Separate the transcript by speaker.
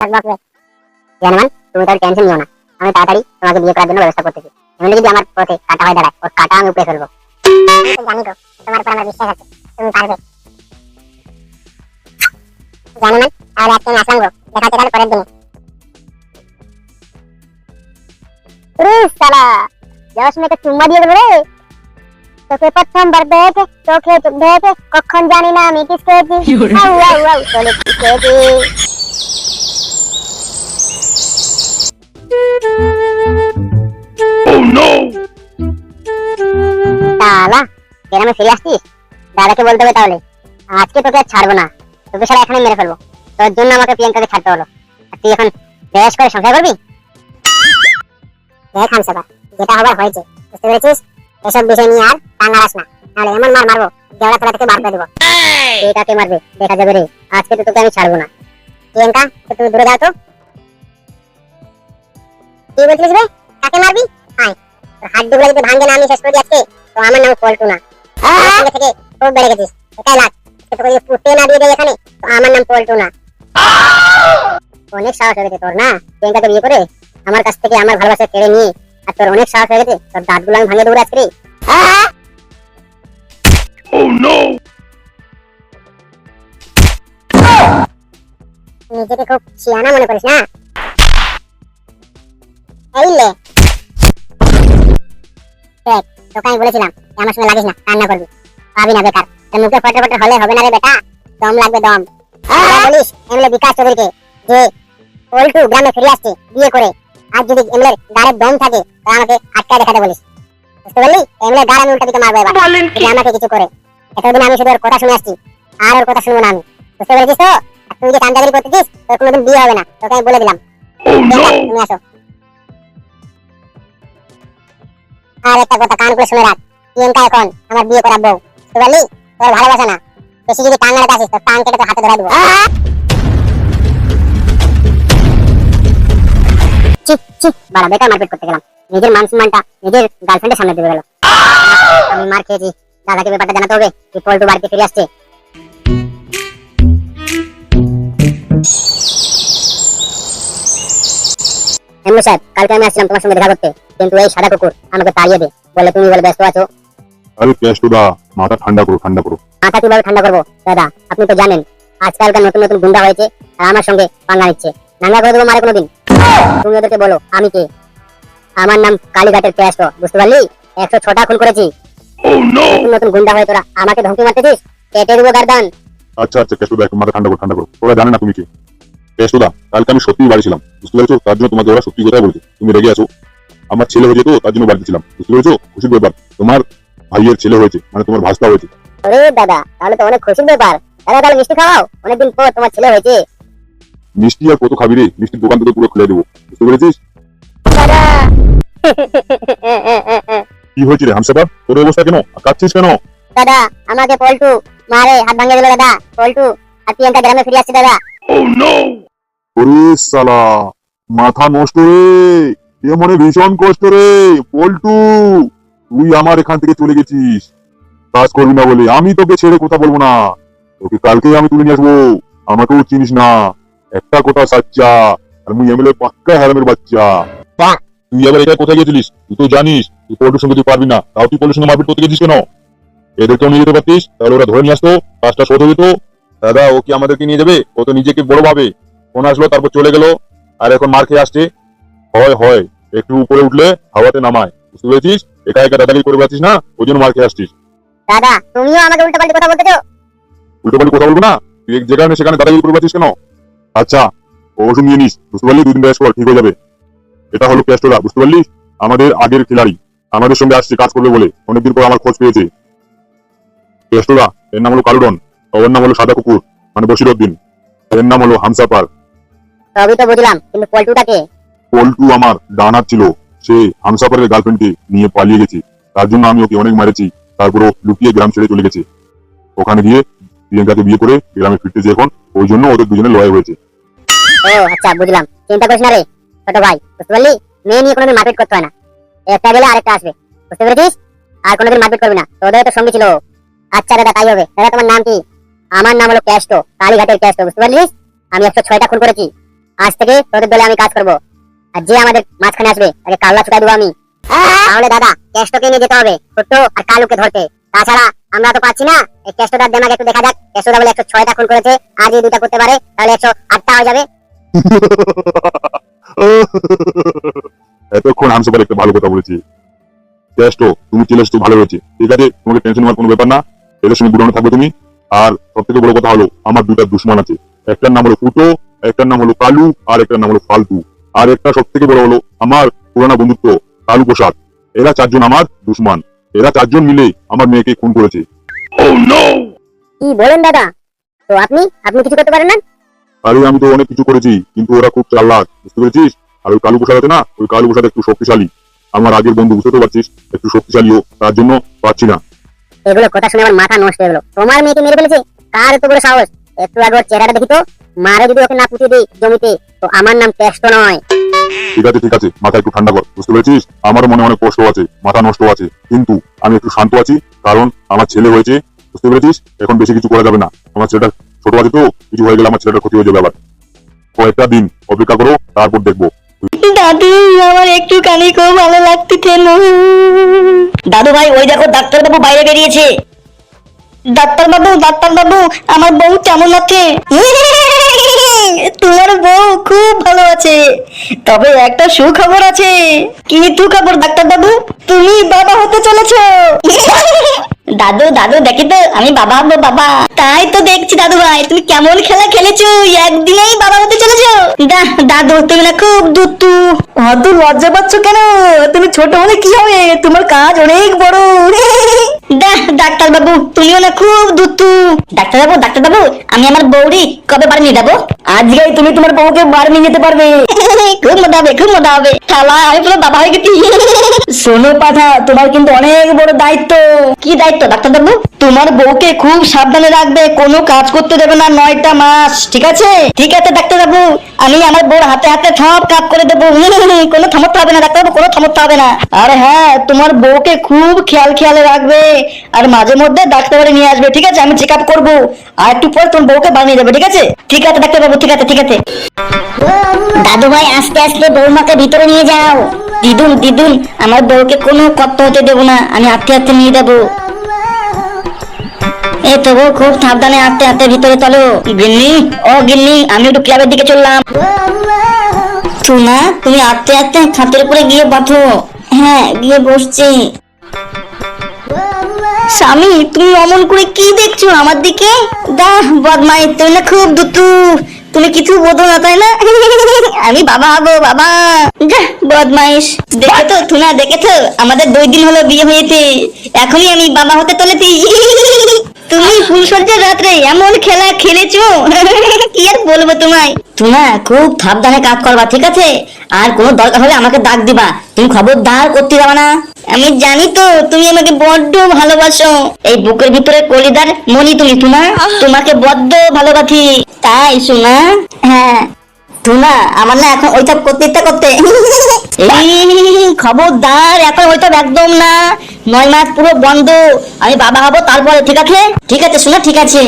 Speaker 1: থাক বকবে জানেমান তুমি তার টেনশন নিও না। আমি তাড়াতাড়ি তোমাকে বিয়ে করার জন্য ব্যবস্থা করতেছি। এমনি যদি আমার পথে কাটা হয়ে দাঁড়ায় ওর কাটা আমি উপরে ফেলব। জানি গো তোমার উপর আমার বিশ্বাস আছে। তুমি পারবে। জানেমান তাহলে আজকে আমি আসলাম গো। দেখা হচ্ছে তাহলে পরের দিনে সালা যাওয়ার সময় একটা চুম্মা দিয়ে দেবো রে। তোকে প্রথমবার দেখে চোখে চোখ দেখে কখন জানি না আমি কিস খেয়েছি চলে খেয়েছি গ্রামে ফিরে আসছিস দাদাকে বলতে হবে তাহলে। আজকে তোকে ছাড়বো না তোকে সারা এখানে মেরে ফেলব। তোর জন্য আমাকে প্রিয়াঙ্কাকে ছাড়তে হলো। আর তুই এখন বেশ করে সংসার করবি? দেখ হামসাবা যেটা হবার হয়েছে বুঝতে পেরেছিস? এসব বিষয় নিয়ে আর টাঙ্গারাস না। নাহলে এমন মার মারবো দেওয়া তোলা থেকে বার করে দেবো কে কাকে মারবে? দেখা যাবে রে আজকে তো তোকে আমি ছাড়বো না। প্রিয়াঙ্কা তো তুমি দূরে যাও তো। কি বলছিস রে? কাকে মারবি? আয় হাত দুগুলো যদি ভাঙে না আমি শেষ করে আজকে। তো আমার নাম পল্টু না। থেকে খুব বেড়ে গেছিস। এটাই লাগ পুঁতে না দিয়ে দেয় এখানে আমার নাম পল্টু না। অনেক সাহস হয়ে গেছে তোর না? প্রিয়াঙ্কাকে বিয়ে করে আমার কাছ থেকে আমার ভালোবাসা কেড়ে নিয়ে আর তোর অনেক সাহস হয়ে গেছে। তোর দাঁতগুলো আমি ভাঙে দেবো আজকে
Speaker 2: Oh
Speaker 1: নিজেকে খুব শিয়ানা মনে করিস না? তোকে আমি বলেছিলাম আমার সঙ্গে লাগিস না কান্না করবি। পাবি না বেকার। মুখে ফটে ফটে হলে হবে না রে বেটা দম লাগবে দম। বলিস এমএলএ বিকাশ চৌধুরীকে যে পল্টু গ্রামে ফিরে আসছে বিয়ে করে আর যদি এমএলএর গাড়ের দম থাকে তো আমাকে আটকায় দেখাতে বলিস। বুঝতে পারলি? এমএলএ গাড় আমি উল্টা দিকে মারবো এবার। আমাকে কিছু করে। এতদিন আমি শুধু ওর কথা শুনে আসছি আর ওর কথা শুনব না আমি। বুঝতে পেরেছিস তো? তুই যে কান্দাগিরি করতেছিস তোর কোনোদিন বিয়ে হবে না। তোকে আমি বলে দিলাম।
Speaker 2: Oh!
Speaker 1: তুমি আসো। আর একটা কথা কান করে শুনে রাখ। প্রিয়াঙ্কা এখন আমার বিয়ে করা বউ। বুঝতে বলি তোর ভালোবাসা না। বেশি যদি কান লাগাতে আসিস, তোর কান কেটে হাতে ধরে দেবো। চুপ চুপ বাড়া বেকার মারপিট করতে গেলাম। নিজের মান সম্মানটা নিজের গার্লফ্রেন্ডের সামনে দিয়ে গেল। আমি মার খেয়েছি। দাদাকে ব্যাপারটা জানাতে হবে। কি পল্টু বাড়িতে ফিরে আসছে। এমনি সাহেব কালকে আমি আসছিলাম তোমার সঙ্গে দেখা করতে কিন্তু এই সাদা কুকুর আমাকে তাড়িয়ে দে বলে তুমি বলে ব্যস্ত আছো
Speaker 3: আরে ক্যাশটুদা মাথা ঠান্ডা করো ঠান্ডা করো।
Speaker 1: মাথা কীভাবে ঠান্ডা করব? দাদা আপনি তো জানেন আজকালকার নতুন নতুন গুন্ডা হয়েছে আর আমার সঙ্গে পাঙ্গা নিচ্ছে। নাঙ্গা করে দেবো মারে কোনোদিন। তুমি ওদেরকে বলো আমি কে? আমার নাম কালীঘাটের ক্যাশ বুঝতে পারলি? একশো ছটা খুন করেছি।
Speaker 2: Oh
Speaker 1: নতুন নতুন গুন্ডা হয়ে তোরা আমাকে ধমকি মারতেছিস? কেটে দেবো গার্দান।
Speaker 3: আচ্ছা আচ্ছা ক্যাশটুদা একটু মাথা ঠান্ডা করো ঠান্ডা করো। ওরা জানে না তুমি কি। ক্যাশটুদা কালকে আমি সত্যিই বাড়ি ছিলাম। বুঝতে পেরেছ? তার জন্য তোমাকে ওরা সত্যি কথা বলছে। তুমি রেগে আছো। আমার ছেলে হয়েছে তো তার জন্য বাড়িতে ছিলাম। বুঝতে পেরেছ? খুশির ব্যাপার। তোমার ভাইয়ের ছেলে হয়েছে মানে তোমার ভাস্তা হয়েছে।
Speaker 1: আরে দাদা তাহলে তো অনেক খুশির ব্যাপার। দাদা তাহলে মিষ্টি খাওয়াও অনেকদিন পর তোমার ছেলে হয়েছে।
Speaker 3: মিষ্টি আর কত খাবি রে? মিষ্টির দোকান থেকে পুরো খুলে দেবো। বুঝতে পেরেছিস?
Speaker 1: দাদা।
Speaker 3: কি হয়েছে রে হামসাবা তোর অবস্থা কেন? আর কাঁদছিস কেন?
Speaker 1: দাদা আমাকে পল্টু মারে হাত ভাঙিয়ে দিল দাদা। পল্টু আর প্রিয়াঙ্কা গ্রামে ফিরে আসছে দাদা।
Speaker 2: Oh no!
Speaker 3: ওরে সালা মাথা নষ্ট রে। এ মনে ভীষণ কষ্ট রে পল্টু। তুই আমার এখান থেকে চলে গেছিস। কাজ করবি না বলে। আমি তোকে ছেড়ে কথা বলব না। তোকে কালকেই আমি তুলে নিয়ে আসব। আমাকেও চিনিস না। একটা কথা সাচ্চা। আর মুই এমএলএ পাক্কা হারামের বাচ্চা। তুই আবার এটা কোথায় গেছিলিস? তুই তো জানিস তুই পল্টুর সঙ্গে তুই পারবি না। তাও তুই পল্টুর সঙ্গে মারপিট করতে গেছিস কেন? এদেরকেও নিয়ে যেতে পারতিস? তাহলে ওরা ধরে নিয়ে আসতো। কাজটা শোধ হয়ে যেত। দাদা ও কি আমাদেরকে নিয়ে যাবে? ও তো নিজেকে বড় ভাবে। ফোন আসলো তারপর চলে গেল আর এখন মার খেয়ে আসছে। হয় হয় একটু উপরে উঠলে হাওয়াতে নামায়। বুঝতে পেরেছিস? একা একা দাদাগিরি করে বেড়াচ্ছিস না ওই জন্য মার খেয়ে আসছিস।
Speaker 1: দাদা তুমিও আমাকে উল্টো পাল্টি কথা বলতেছো?
Speaker 3: উল্টো পাল্টি কথা বলব না? তুই যেখানে সেখানে দাদাগিরি করে বেড়াচ্ছিস কেন? আচ্ছা ও ওষুধ নিয়ে নিস বুঝতে পারলি? দুদিন রেস্ট কর ঠিক হয়ে যাবে। এটা হলো ক্যাস্টোরা বুঝতে পারলি? আমাদের আগের খেলাড়ি। আমাদের সঙ্গে আসছে কাজ করবে বলে। অনেকদিন পর আমার খোঁজ পেয়েছে। ক্যাস্টোরা এর নাম হলো কালুডন। ওর নাম হলো সাদা কুকুর মানে বসিরউদ্দিন এর নাম হলো হামসাপার
Speaker 1: সবই তো বুঝলাম কিন্তু পল্টুটাকে
Speaker 3: পল্টু আমার ডানার ছিল। সে হামসাফারের গার্লফ্রেন্ডকে নিয়ে পালিয়ে গেছে। তার জন্য আমি ওকে অনেক মারেছি। তারপর লুকিয়ে গ্রাম ছেড়ে চলে গেছে। ওখানে গিয়ে প্রিয়াঙ্কাকে বিয়ে করে গ্রামে ফিরতেছে এখন। ওই জন্য ওদের দুজনে লড়াই হয়েছে।
Speaker 1: ও আচ্ছা বুঝলাম। চিন্তা করিস না রে ছোট ভাই বুঝতে পারলি? মেয়ে নিয়ে কোনোদিন মারপিট করতে হয় না। একটা গেলে আরেকটা আসবে। বুঝতে পেরেছিস? আর কোনোদিন মারপিট করবি না। তোদের তো সঙ্গী ছিল আচ্ছা দাদা তাই হবে। দাদা তোমার নাম কি? আমার নাম হলো ক্যাস্টো কালীঘাটের ক্যাস্টো বুঝতে পারলিস? আমি একশো ছয়টা খুন করেছি। আজ থেকে তোদের দলে আমি কাজ করব। আর যে আমাদের মাঝখানে আসবে, তাকে কাল্লা চুকাই দেবো আমি। তাহলে দাদা কেষ্টকে নিয়ে যেতে হবে, ছোট্ট আর কালুকে ধরতে। তাছাড়া আমরা তো পাচ্ছি না। এই কেষ্টদার দেমাগ একটু দেখা যাক। কেষ্টদা বলে একশো ছয়টা খুন করেছে। আজ এই দুটা করতে পারে, তাহলে একশো আটটা হয়ে যাবে।
Speaker 3: এতক্ষণ হামসাবার একটা ভালো কথা বলেছি। টেস্ট তুমি চলে এসছো ভালো হয়েছে। ঠিক আছে, তোমাকে টেনশন নেওয়ার কোনো ব্যাপার না। এদের সঙ্গে দূরানো থাকবে তুমি। আর সব থেকে বড় কথা হলো, আমার দুইটা দুশ্মন আছে। একটার নাম হলো ফুটো একটার নাম হলো কালু আর একটার নাম হলো ফালতু। আর একটা সব থেকে বড় হলো আমার পুরানা বন্ধুত্ব কালু প্রসাদ। এরা চারজন আমার দুশ্মন। এরা চারজন মিলে আমার মেয়েকে খুন করেছে।
Speaker 2: Oh
Speaker 1: কি বলেন দাদা? তো আপনি আপনি কিছু করতে পারেন না?
Speaker 3: আরে আমি তো অনেক কিছু করেছি কিন্তু ওরা খুব চালাক বুঝতে পেরেছিস? আর ওই কালু প্রসাদ আছে না ওই কালু প্রসাদ একটু শক্তিশালী। আমার আগের বন্ধু বুঝতে তো পারছিস একটু শক্তিশালীও তার জন্য পাচ্ছি না।
Speaker 1: এগুলো কথা শুনে আমার মাথা নষ্ট হয়ে গেলো। তোমার মেয়েকে মেরে ফেলেছে? কার এত বড় সাহস? একটু আগে ওর চেহারাটা দেখি তো। মারে যদি ওকে না পুঁতে দিই জমিতে তো আমার নাম টেস্ট নয়।
Speaker 3: ঠিক আছে ঠিক আছে মাথা একটু ঠান্ডা কর বুঝতে পেরেছিস? আমারও মনে অনেক কষ্ট আছে মাথা নষ্ট আছে কিন্তু আমি একটু শান্ত আছি কারণ আমার ছেলে হয়েছে বুঝতে পেরেছিস? এখন বেশি কিছু করা যাবে না। আমার ছেলেটা ছোট আছে তো কিছু হয়ে গেলে আমার ছেলেটার ক্ষতি হয়ে যাবে আবার। কয়েকটা দিন অপেক্ষা করো তারপর দেখব।
Speaker 4: দাদু আমার একটুখানি খুব ভালো লাগতেছে দাদু ভাই ওই দেখো ডাক্তার বাবু বাইরে বেরিয়েছে। ডাক্তার বাবু ডাক্তার বাবু, আমার বউ কেমন আছে? তোমার বউ খুব ভালো আছে। তবে একটা সুখবর আছে। কি সুখবর, ডাক্তার বাবু? তুমি বাবা হতে চলেছো। দাদু দাদু, দেখি তো, আমি বাবা হব, বাবা। তাই তো দেখছি, দাদু ভাই, তুমি কেমন খেলা খেলেছো? একদিনেই বাবা হতে চলেছো? দাদু, তুমি না খুব দুত্তু অত লজ্জা পাচ্ছ কেন? তুমি ছোট হলে কি হবে? তোমার কাজ অনেক বড়। ডাক্তার বাবু তুমিও না খুব দুত্তু ডাক্তার বাবু ডাক্তার বাবু আমি আমার বৌরি কবে বাড়ি নিয়ে যাব? আজকেই তুমি তোমার বউকে বাড়ি নিয়ে যেতে পারবে। খুব মজা হবে খুব মজা হবে। শালা আমি পুরো বাবা হয়ে গেছি। শোনো পাঠা তোমার কিন্তু অনেক বড় দায়িত্ব। কি দায়িত্ব ডাক্তার বাবু তোমার বউকে খুব সাবধানে রাখবে কোনো কাজ করতে দেবে না নয়টা মাস ঠিক আছে? ঠিক আছে ডাক্তার বাবু আমি আমার বউর হাতে হাতে সব কাজ করে দেবো। কোনো থামতে হবে না ডাক্তার বাবু কোনো থামতে হবে না। আর হ্যাঁ তোমার বউকে খুব খেয়াল খেয়ালে রাখবে। আর মাঝে মধ্যে ডাক্তার নিয়ে আসবে, ঠিক আছে? আমি চেক আপ করব। আর একটু পর তোমার বউকে বানিয়ে যাবে ঠিক আছে? ঠিক আছে, ডাক্তার বাবু, ঠিক আছে ঠিক আছে। দাদু ভাই আস্তে আস্তে বৌমাকে ভিতরে নিয়ে যাও। দিদুন দিদুন, আমার বউকে কোনো কষ্ট হতে দেবো না, আমি আস্তে আস্তে নিয়ে যাব। এই তো বউ, খুব সাবধানে আস্তে আস্তে ভিতরে চলো। গিন্নি, ও গিন্নি, আমি একটু ক্লাবের দিকে চললাম। তুমি আস্তে আস্তে খাতের উপরে গিয়ে বাঁধো হ্যাঁ গিয়ে বসছি। স্বামী তুমি অমন করে কি দেখছ আমার দিকে? দাহ বদমাই তুমি না খুব দুতু তুমি কিছু বোধ না, তাই না? আমি বাবা হব, বাবা। বদমাইশ। দেখে তো থুনা দেখে তো, আমাদের দুই দিন হলো বিয়ে হয়েছে। এখনই আমি বাবা হতে চলেছি। তুমি ফুলসজ্জার রাত্রে এমন খেলা খেলেছো? কি আর বলব তোমায়? টুনা খুব সাবধানে কাজ করবা, ঠিক আছে? আর কোনো দরকার হলে আমাকে ডাক দিবা। তুমি খবরদার করতে যাবা না। আমি জানি তো, তুমি আমাকে বড্ড ভালোবাসো। এই বুকের ভিতরে কলিদার মনি তুমি তোমার তোমাকে বড্ড ভালোবাসি। তাই শোনা হ্যাঁ। টুনা আমার না এখন ওইটা করতে ইচ্ছা করতে। খবরদার, এখন ওইটা একদম না। নয় মাস পুরো বন্ধ। আমি বাবা হব, তারপরে, ঠিক আছে? ঠিক আছে, শোনা, ঠিক আছে।